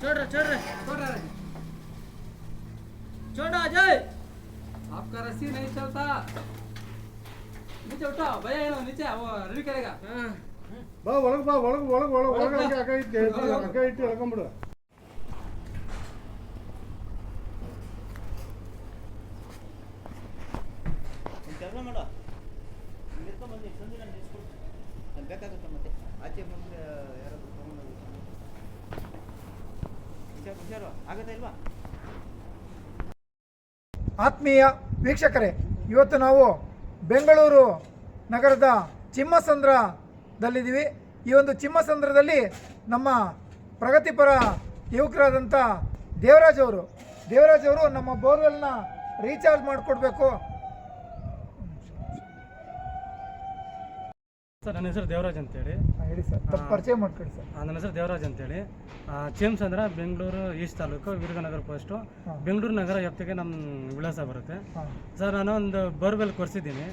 छोड़ रहा छोड़ रहा छोड़ रहा है। छोड़ो अजय आपका रस्सी नहीं चलता नीचे उठाओ भैया ये लो, नीचे वो रेडी करेगा हाँ ಬಾ ಒಳಗೆ ಬಾ ಒಳಗೆ ಒಳಗೆ ಒಳಗೆ ಒಳಗೆ ಹಂಗೆ ಹಗ್ಗ ಇಟ್ಟು ಎಳ್ದು- ಹಗ್ಗ ಇಟ್ಟು ಎಳ್ಕೊಂಬಿಡು ಕೆಲಸ ಮಾಡು ಹಿಡ್ಕೊಂಡ್ ಬನ್ನಿ ಸಂಜೆ ನಾನು ನಿಲ್ಸ್ಕೊಡ್ತೀನಿ ಅಲ್ಲಿ ಬೇಕಾಗುತ್ತೆ ಮತ್ತೆ ಆಚೆ ಬಂದರೆ ಯಾರಾದ್ರು ತೊಗೊಂಡೋಗಿ ಆತ್ಮೀಯ ವೀಕ್ಷಕರೇ, ಇವತ್ತು ನಾವು ಬೆಂಗಳೂರು ನಗರದ ಚಿಮ್ಮಸಂದ್ರದಲ್ಲಿದ್ದೀವಿ. ಈ ಒಂದು ಚಿಮ್ಮಸಂದ್ರದಲ್ಲಿ ನಮ್ಮ ಪ್ರಗತಿಪರ ಯುವಕರಾದಂಥ ದೇವರಾಜ್ ಅವರು. ದೇವರಾಜ್ ಅವರು ನಮ್ಮ ಬೋರ್ವೆಲ್ನ ರೀಚಾರ್ಜ್ ಮಾಡಿಕೊಡ್ಬೇಕು. ಸರ್ ನನ್ನ ಹೆಸರು ದೇವರಾಜ್ ಅಂತೇಳಿ. ಹೇಳಿ ಸರ್ ತಪ್ಪು ಪರಿಚಯ ಮಾಡ್ಕೊಳ್ಳಿ ಸರ್. ನನ್ನ ಹೆಸರು ದೇವರಾಜ್ ಅಂತೇಳಿ. ಚೇಮ್ಸ್ ಅಂದ್ರೆ ಬೆಂಗಳೂರು ಈಸ್ಟ್ ತಾಲೂಕು ವೀರಗನಗರ ಪೋಸ್ಟು. ಬೆಂಗಳೂರು ನಗರ ವ್ಯಾಪ್ತಿಗೆ ನಮ್ಮ ವಿಳಾಸ ಬರುತ್ತೆ. ಸರ್ ನಾನು ಒಂದು ಬೋರ್ವೆಲ್ ಕೊರೆಸಿದ್ದೀನಿ.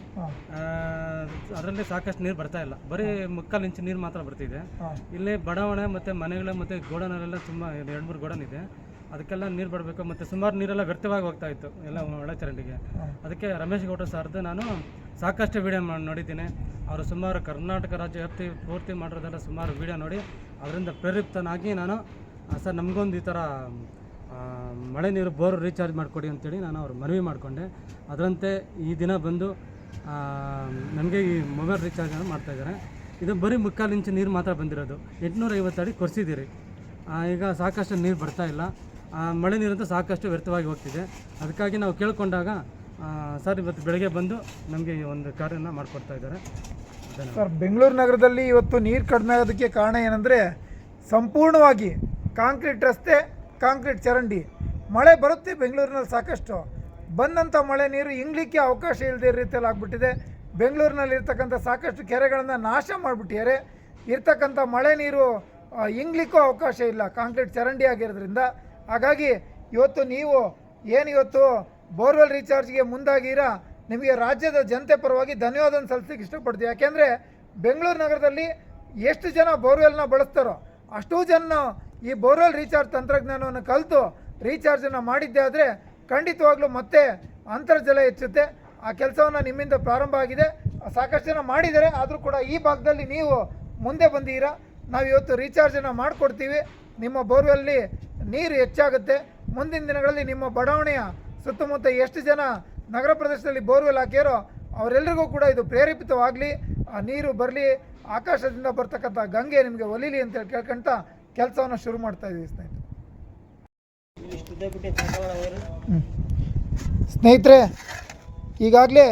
ಅದರಲ್ಲಿ ಸಾಕಷ್ಟು ನೀರು ಬರ್ತಾ ಇಲ್ಲ. ಬರೀ ಮುಕ್ಕಾಲು ಇಂಚು ನೀರು ಮಾತ್ರ ಬರ್ತಿದೆ. ಇಲ್ಲಿ ಬಡಾವಣೆ ಮತ್ತು ಮನೆಗಳು ಮತ್ತು ಗೋಡನಲ್ಲೆಲ್ಲ ತುಂಬ ಎರಡು ಮೂರು ಗೋಡನ್ ಇದೆ. ಅದಕ್ಕೆಲ್ಲ ನೀರು ಬರಬೇಕು ಮತ್ತು ಸುಮಾರು ನೀರೆಲ್ಲ ವ್ಯರ್ಥವಾಗಿ ಹೋಗ್ತಾ ಇತ್ತು ಎಲ್ಲ ಒಳಚರಂಡಿಗೆ. ಅದಕ್ಕೆ ರಮೇಶ್ ಗೌಡ ಸರ್ದು ನಾನು ಸಾಕಷ್ಟು ವೀಡಿಯೋ ಮಾಡಿ ನೋಡಿದ್ದೀನಿ. ಅವರು ಸುಮಾರು ಕರ್ನಾಟಕ ರಾಜ್ಯ ವ್ಯಾಪ್ತಿ ಪೂರ್ತಿ ಮಾಡಿರೋದೆಲ್ಲ ಸುಮಾರು ವೀಡಿಯೋ ನೋಡಿ ಅದರಿಂದ ಪ್ರೇರಿತನಾಗಿ ನಾನು ಸರ್ ನಮಗೊಂದು ಈ ಥರ ಮಳೆ ನೀರು ಬೋರ್ ರೀಚಾರ್ಜ್ ಮಾಡಿಕೊಡಿ ಅಂತೇಳಿ ನಾನು ಅವ್ರು ಮನವಿ ಮಾಡಿಕೊಂಡೆ. ಅದರಂತೆ ಈ ದಿನ ಬಂದು ನನಗೆ ಈ ಮೊಬೈಲ್ ರೀಚಾರ್ಜನ್ನು ಮಾಡ್ತಾಯಿದ್ದಾರೆ ಇದು ಬರೀ ಮುಕ್ಕಾಲು ಇಂಚು ನೀರು ಮಾತ್ರ ಬಂದಿರೋದು. ಎಂಟುನೂರ ಐವತ್ತು ಅಡಿ ಕೊರೆಸಿದ್ದೀರಿ. ಈಗ ಸಾಕಷ್ಟು ನೀರು ಬರ್ತಾ ಇಲ್ಲ. ಮಳೆ ನೀರಂತೂ ಸಾಕಷ್ಟು ವ್ಯರ್ಥವಾಗಿ ಹೋಗ್ತಿದೆ. ಅದಕ್ಕಾಗಿ ನಾವು ಕೇಳಿಕೊಂಡಾಗ ಸರ್ ಇವತ್ತು ಬೆಳಗ್ಗೆ ಬಂದು ನಮಗೆ ಈ ಒಂದು ಕಾರ್ಯನ ಮಾಡಿಕೊಡ್ತಾ ಇದ್ದಾರೆ. ಸರ್, ಬೆಂಗಳೂರು ನಗರದಲ್ಲಿ ಇವತ್ತು ನೀರು ಕಡಿಮೆ ಆಗೋದಕ್ಕೆ ಕಾರಣ ಏನಂದರೆ ಸಂಪೂರ್ಣವಾಗಿ ಕಾಂಕ್ರೀಟ್ ರಸ್ತೆ, ಕಾಂಕ್ರೀಟ್ ಚರಂಡಿ. ಮಳೆ ಬರುತ್ತೆ ಬೆಂಗಳೂರಿನಲ್ಲಿ ಸಾಕಷ್ಟು. ಬಂದಂಥ ಮಳೆ ನೀರು ಇಂಗ್ಲಿಕ್ಕೆ ಅವಕಾಶ ಇಲ್ಲದೆ ರೀತಿಯಲ್ಲಿ ಆಗ್ಬಿಟ್ಟಿದೆ. ಬೆಂಗಳೂರಿನಲ್ಲಿ ಇರ್ತಕ್ಕಂಥ ಸಾಕಷ್ಟು ಕೆರೆಗಳನ್ನು ನಾಶ ಮಾಡಿಬಿಟ್ಟಿದ್ದಾರೆ. ಇರ್ತಕ್ಕಂಥ ಮಳೆ ನೀರು ಇಂಗ್ಲಿಕ್ಕೂ ಅವಕಾಶ ಇಲ್ಲ, ಕಾಂಕ್ರೀಟ್ ಚರಂಡಿ ಆಗಿರೋದ್ರಿಂದ. ಹಾಗಾಗಿ ಇವತ್ತು ನೀವು ಏನು ಇವತ್ತು ಬೋರ್ವೆಲ್ ರೀಚಾರ್ಜ್ಗೆ ಮುಂದಾಗಿರಾ, ನಿಮಗೆ ರಾಜ್ಯದ ಜನತೆ ಪರವಾಗಿ ಧನ್ಯವಾದ ಸಲ್ಲಿಸಲಿಕ್ಕೆ ಇಷ್ಟಪಡ್ತೀವಿ. ಯಾಕೆಂದರೆ ಬೆಂಗಳೂರು ನಗರದಲ್ಲಿ ಎಷ್ಟು ಜನ ಬೋರ್ವೆಲ್ನ ಬಳಸ್ತಾರೋ ಅಷ್ಟೂ ಜನ ಈ ಬೋರ್ವೆಲ್ ರೀಚಾರ್ಜ್ ತಂತ್ರಜ್ಞಾನವನ್ನು ಕಲಿತು ರೀಚಾರ್ಜನ್ನು ಮಾಡಿದ್ದೇ ಆದರೆ ಖಂಡಿತವಾಗ್ಲೂ ಮತ್ತೆ ಅಂತರ್ಜಲ ಹೆಚ್ಚುತ್ತೆ. ಆ ಕೆಲಸವನ್ನು ನಿಮ್ಮಿಂದ ಪ್ರಾರಂಭ ಆಗಿದೆ. ಸಾಕಷ್ಟು ಜನ ಮಾಡಿದ್ದಾರೆ, ಆದರೂ ಕೂಡ ಈ ಭಾಗದಲ್ಲಿ ನೀವು ಮುಂದೆ ಬಂದೀರಾ ನಾವು ಇವತ್ತು ರೀಚಾರ್ಜನ್ನು ಮಾಡಿಕೊಡ್ತೀವಿ. ನಿಮ್ಮ ಬೋರ್ವೆಲ್ಲಿ ನೀರು ಹೆಚ್ಚಾಗುತ್ತೆ. ಮುಂದಿನ ದಿನಗಳಲ್ಲಿ ನಿಮ್ಮ ಬಡಾವಣೆಯ ಸುತ್ತಮುತ್ತ ಎಷ್ಟು ಜನ ನಗರ ಪ್ರದೇಶದಲ್ಲಿ ಬೋರ್ವೆಲ್ ಹಾಕ್ಯಾರೋ ಅವರೆಲ್ಲರಿಗೂ ಕೂಡ ಇದು ಪ್ರೇರೇಪಿತವಾಗಲಿ. ಆ ನೀರು ಬರಲಿ, ಆಕಾಶದಿಂದ ಬರ್ತಕ್ಕಂಥ ಗಂಗೆ ನಿಮಗೆ ಒಲಿಲಿ ಅಂತ ಹೇಳಿ ಕೇಳ್ಕೊಂತ ಕೆಲಸವನ್ನು ಶುರು ಮಾಡ್ತಾ ಇದ್ದೀವಿ ಸ್ನೇಹಿತರೆ. ಸ್ನೇಹಿತರೆ, ಈಗಾಗಲೇ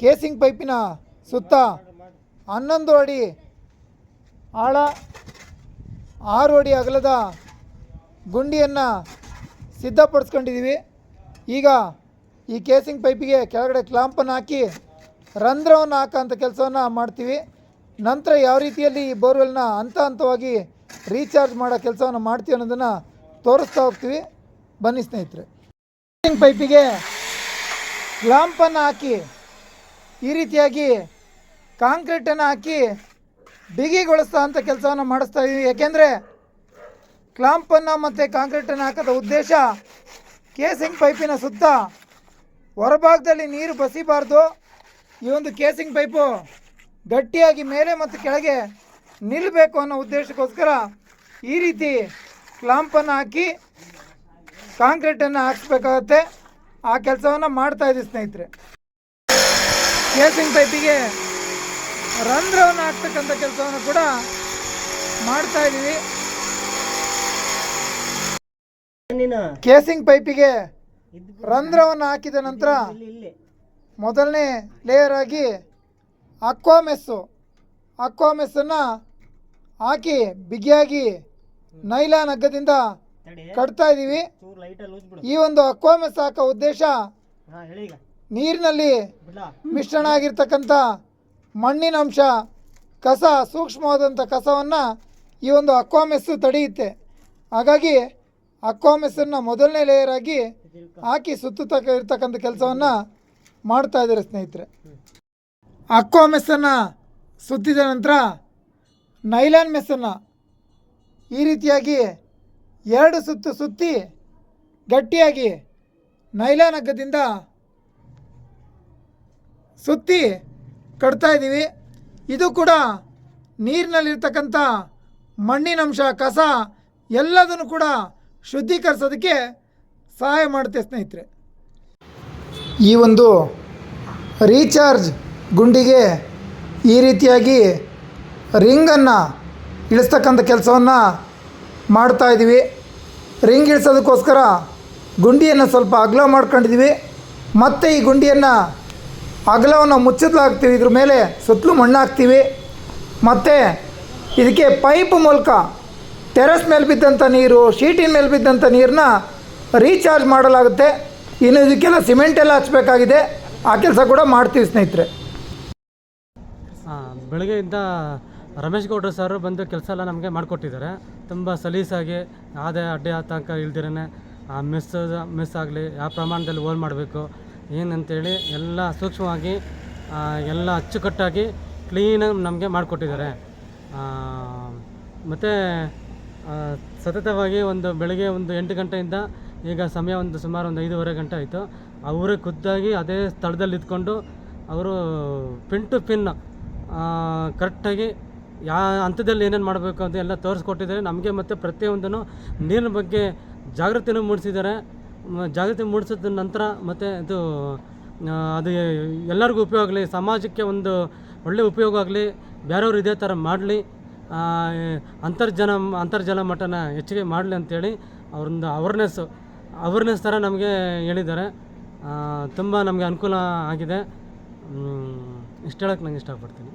ಕೇಸಿಂಗ್ ಪೈಪಿನ ಸುತ್ತ ಹನ್ನೊಂದು ಅಡಿ ಆಳ ಆರು ಅಡಿ ಅಗಲದ ಗುಂಡಿಯನ್ನು ಸಿದ್ಧಪಡಿಸ್ಕೊಂಡಿದ್ದೀವಿ. ಈಗ ಈ ಕೇಸಿಂಗ್ ಪೈಪಿಗೆ ಕೆಳಗಡೆ ಕ್ಲಾಂಪನ್ನು ಹಾಕಿ ರಂಧ್ರವನ್ನು ಹಾಕೋಂಥ ಕೆಲಸವನ್ನು ಮಾಡ್ತೀವಿ. ನಂತರ ಯಾವ ರೀತಿಯಲ್ಲಿ ಈ ಬೋರ್ವೆಲ್ನ ಹಂತ ಹಂತವಾಗಿ ರೀಚಾರ್ಜ್ ಮಾಡೋ ಕೆಲಸವನ್ನು ಮಾಡ್ತೀವಿ ಅನ್ನೋದನ್ನು ತೋರಿಸ್ತಾ ಹೋಗ್ತೀವಿ. ಬನ್ನಿ ಸ್ನೇಹಿತರೆ. ಕೇಸಿಂಗ್ ಪೈಪಿಗೆ ಕ್ಲಾಂಪನ್ನು ಹಾಕಿ ಈ ರೀತಿಯಾಗಿ ಕಾಂಕ್ರೀಟನ್ನು ಹಾಕಿ ಬಿಗಿಗೊಳಿಸ್ತಾ ಅಂತ ಕೆಲಸವನ್ನು ಮಾಡಿಸ್ತಾ ಇದ್ದೀವಿ ಯಾಕೆಂದರೆ ಕ್ಲಾಂಪನ್ನು ಮತ್ತು ಕಾಂಕ್ರೀಟನ್ನು ಹಾಕೋದ ಉದ್ದೇಶ ಕೇಸಿಂಗ್ ಪೈಪಿನ ಸುತ್ತ ಹೊರಭಾಗದಲ್ಲಿ ನೀರು ಬಸಿಬಾರ್ದು. ಈ ಒಂದು ಕೇಸಿಂಗ್ ಪೈಪು ಗಟ್ಟಿಯಾಗಿ ಮೇಲೆ ಮತ್ತು ಕೆಳಗೆ ನಿಲ್ಲಬೇಕು ಅನ್ನೋ ಉದ್ದೇಶಕ್ಕೋಸ್ಕರ ಈ ರೀತಿ ಕ್ಲಾಂಪನ್ನು ಹಾಕಿ ಕಾಂಕ್ರೀಟನ್ನು ಹಾಕ್ಸ್ಬೇಕಾಗತ್ತೆ. ಆ ಕೆಲಸವನ್ನು ಮಾಡ್ತಾ ಇದ್ದೀವಿ ಸ್ನೇಹಿತರೆ. ಕೇಸಿಂಗ್ ಪೈಪಿಗೆ ರಂಧ್ರವನ್ನು ಹಾಕ್ತಕ್ಕಂಥ ಕೆಲಸವನ್ನು ಕೂಡ ಮಾಡ್ತಾ ಇದ್ದೀವಿ. ಕೇಸಿಂಗ್ ಪೈಪಿಗೆ ರಂಧ್ರವನ್ನು ಹಾಕಿದ ನಂತರ ಮೊದಲನೇ ಲೇಯರ್ ಆಗಿ ಅಕ್ವಾಮೆಸ್ಸು. ಅಕ್ವಾಮೆಸ್ಸನ್ನು ಹಾಕಿ ಬಿಗಿಯಾಗಿ ನೈಲಾನ್ ಹಗ್ಗದಿಂದ ಕಟ್ತಾ ಇದ್ದೀವಿ. ಈ ಒಂದು ಅಕ್ವಾಮೆಸ್ ಹಾಕೋ ಉದ್ದೇಶ ನೀರಿನಲ್ಲಿ ಮಿಶ್ರಣ ಆಗಿರ್ತಕ್ಕಂಥ ಮಣ್ಣಿನ ಅಂಶ, ಕಸ, ಸೂಕ್ಷ್ಮವಾದಂಥ ಕಸವನ್ನು ಈ ಒಂದು ಅಕ್ವಾಮೆಸ್ಸು ತಡೆಯುತ್ತೆ. ಹಾಗಾಗಿ ಅಕ್ವಾಮೆಸ್ಸನ್ನು ಮೊದಲನೇ ಲೇಯರ್ ಆಗಿ ಹಾಕಿ ಸುತ್ತತಕ್ಕ ಇರ್ತಕ್ಕಂಥ ಕೆಲಸವನ್ನು ಮಾಡ್ತಾ ಇದ್ದಾರೆ ಸ್ನೇಹಿತರೆ. ಅಕ್ವಾಮೆಸ್ಸನ್ನು ಸುತ್ತಿದ ನಂತರ ನೈಲಾನ್ ಮೆಸ್ಸನ್ನು ಈ ರೀತಿಯಾಗಿ ಎರಡು ಸುತ್ತು ಸುತ್ತಿ ಗಟ್ಟಿಯಾಗಿ ನೈಲಾನ್ ಹಗ್ಗದಿಂದ ಸುತ್ತಿ ಕಟ್ತಾ ಇದ್ದೀವಿ. ಇದು ಕೂಡ ನೀರಿನಲ್ಲಿರ್ತಕ್ಕಂಥ ಮಣ್ಣಿನಂಶ ಕಸ ಎಲ್ಲದನ್ನು ಕೂಡ ಶುದ್ಧೀಕರಿಸೋದಕ್ಕೆ ಸಹಾಯ ಮಾಡುತ್ತೆ ಸ್ನೇಹಿತರೆ. ಈ ಒಂದು ರೀಚಾರ್ಜ್ ಗುಂಡಿಗೆ ಈ ರೀತಿಯಾಗಿ ರಿಂಗನ್ನು ಇಳಿಸ್ತಕ್ಕಂಥ ಕೆಲಸವನ್ನು ಮಾಡ್ತಾ ಇದ್ದೀವಿ. ರಿಂಗ್ ಇಳಿಸೋದಕ್ಕೋಸ್ಕರ ಗುಂಡಿಯನ್ನು ಸ್ವಲ್ಪ ಅಗಲ ಮಾಡ್ಕೊಂಡಿದ್ದೀವಿ. ಮತ್ತು ಈ ಗುಂಡಿಯನ್ನು ಅಗಲವನ್ನು ಮುಚ್ಚಲಾಗ್ತೀವಿ ಇದ್ರ ಮೇಲೆ ಸುತ್ತಲೂ ಮಣ್ಣು ಹಾಕ್ತೀವಿ ಮತ್ತು ಇದಕ್ಕೆ ಪೈಪ್ ಮೂಲಕ ಟೆರೆಸ್ ಮೇಲೆ ಬಿದ್ದಂಥ ನೀರು, ಶೀಟಿನ ಮೇಲೆ ಬಿದ್ದಂಥ ನೀರನ್ನ ರೀಚಾರ್ಜ್ ಮಾಡಲಾಗುತ್ತೆ. ಇನ್ನು ಇದಕ್ಕೆಲ್ಲ ಸಿಮೆಂಟ್ ಎಲ್ಲ ಹಚ್ಚಬೇಕಾಗಿದೆ ಆ ಕೆಲಸ ಕೂಡ ಮಾಡ್ತೀವಿ ಸ್ನೇಹಿತರೆ. ಬೆಳಗ್ಗೆಯಿಂದ ರಮೇಶ್ ಗೌಡ್ರ ಸರ್ ಬಂದು ಕೆಲಸ ಎಲ್ಲ ನಮಗೆ ಮಾಡಿಕೊಟ್ಟಿದ್ದಾರೆ. ತುಂಬ ಸಲೀಸಾಗಿ ಯಾವುದೇ ಅಡ್ಡಿ ಆತಂಕ ಇಲ್ದಿರೇ ಮಿಸ್, ಮೆಸ್ ಆಗಲಿ ಯಾವ ಪ್ರಮಾಣದಲ್ಲಿ ಓಲ್ ಮಾಡಬೇಕು. ಏನಂತೇಳಿ ಎಲ್ಲ ಸೂಕ್ಷ್ಮವಾಗಿ ಎಲ್ಲ ಅಚ್ಚುಕಟ್ಟಾಗಿ ಕ್ಲೀನಾಗಿ ನಮಗೆ ಮಾಡಿಕೊಟ್ಟಿದ್ದಾರೆ. ಮತ್ತು ಸತತವಾಗಿ ಒಂದು ಬೆಳಗ್ಗೆ ಒಂದು ಎಂಟು ಗಂಟೆಯಿಂದ ಈಗ ಸಮಯ ಒಂದು ಸುಮಾರು ಒಂದು ಐದೂವರೆ ಗಂಟೆ ಆಯಿತು. ಅವರೇ ಖುದ್ದಾಗಿ ಅದೇ ಸ್ಥಳದಲ್ಲಿ ಇದ್ಕೊಂಡು ಅವರು ಪಿನ್ ಟು ಪಿನ್ ಕರೆಕ್ಟಾಗಿ ಯಾ ಹಂತದಲ್ಲಿ ಏನೇನು ಮಾಡಬೇಕು ಅಂತ ಎಲ್ಲ ತೋರಿಸ್ಕೊಟ್ಟಿದ್ದಾರೆ. ನಮಗೆ ಮತ್ತು ಪ್ರತಿಯೊಂದನ್ನು ನೀರಿನ ಬಗ್ಗೆ ಜಾಗೃತಿನೂ ಮೂಡಿಸಿದ್ದಾರೆ. ಜಾಗೃತಿ ಮೂಡಿಸಿದ ನಂತರ ಮತ್ತು ಇದು ಅದು ಎಲ್ಲರಿಗೂ ಉಪಯೋಗ ಆಗಲಿ, ಸಮಾಜಕ್ಕೆ ಒಂದು ಒಳ್ಳೆಯ ಉಪಯೋಗ ಆಗಲಿ, ಬೇರೆಯವ್ರು ಇದೇ ಥರ ಮಾಡಲಿ ಅಂತರ್ಜನ, ಅಂತರ್ಜಲ ಮಟ್ಟನ ಹೆಚ್ಚಿಗೆ ಮಾಡಲಿ ಅಂತೇಳಿ ಅವ್ರೊಂದು ಅವೇರ್ನೆಸ್ಸು ಅವರ್ನೆಸ್ ಥರ ನಮಗೆ ಹೇಳಿದ್ದಾರೆ. ತುಂಬ ನಮಗೆ ಅನುಕೂಲ ಆಗಿದೆ. ಇಷ್ಟು ಹೇಳಕ್ಕೆ ನಂಗೆ ಇಷ್ಟಪಡ್ತೀನಿ.